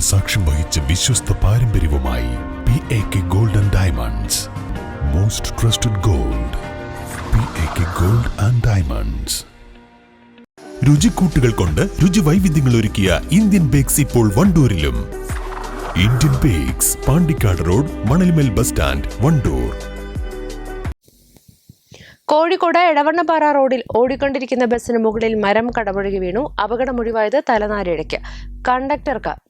സാക്ഷ്യം വഹിച്ച വിശ്വസ്ത പാരമ്പര്യവുമായി P A K gold and diamonds most trusted gold P A K gold and diamonds രുചിക്കൂട്ടുകൾ കൊണ്ട് രുചി വൈവിധ്യങ്ങൾ ഒരുക്കിയ ഇന്ത്യൻ ബേക്സ് ഇപ്പോൾ വണ്ടൂരിലും. Indian bakes Pandikkad road Manalimel bus stand Wandoor. Kozhikode Edavannappara റോഡിൽ ഓടിക്കൊണ്ടിരിക്കുന്ന ബസ്സിന് മുകളിൽ മരം കടപുഴകി വീണു. അപകടമൊഴിവായത് തലനാരിഴയ്ക്ക്. കണ്ടക്ടർക്ക്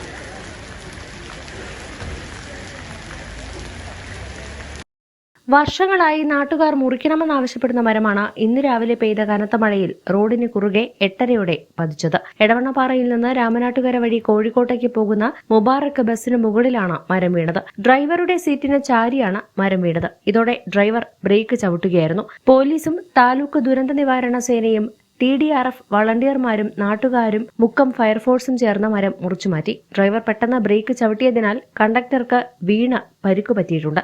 വർഷങ്ങളായി നാട്ടുകാർ മുറിക്കണമെന്നാവശ്യപ്പെടുന്ന മരമാണ് ഇന്ന് രാവിലെ പെയ്ത കനത്ത മഴയിൽ റോഡിന് കുറുകെ എട്ടരയോടെ പതിച്ചത്. എടവണ്ണപ്പാറയിൽ നിന്ന് രാമനാട്ടുകര വഴി കോഴിക്കോട്ടേക്ക് പോകുന്ന മുബാറക്ക് ബസ്സിന് മുകളിലാണ് മരം വീണത്. ഡ്രൈവറുടെ സീറ്റിന് ചാരിയാണ് മരം വീണത്. ഇതോടെ ഡ്രൈവർ ബ്രേക്ക് ചവിട്ടുകയായിരുന്നു. പോലീസും താലൂക്ക് ദുരന്ത നിവാരണ സേനയും ടി ഡി ആർ എഫ് വളണ്ടിയർമാരും നാട്ടുകാരും മുക്കം ഫയർഫോഴ്സും ചേർന്ന മരം മുറിച്ചുമാറ്റി. ഡ്രൈവർ പെട്ടെന്ന് ബ്രേക്ക് ചവിട്ടിയതിനാൽ കണ്ടക്ടർക്ക് വീണ് പരിക്കു പറ്റിയിട്ടുണ്ട്.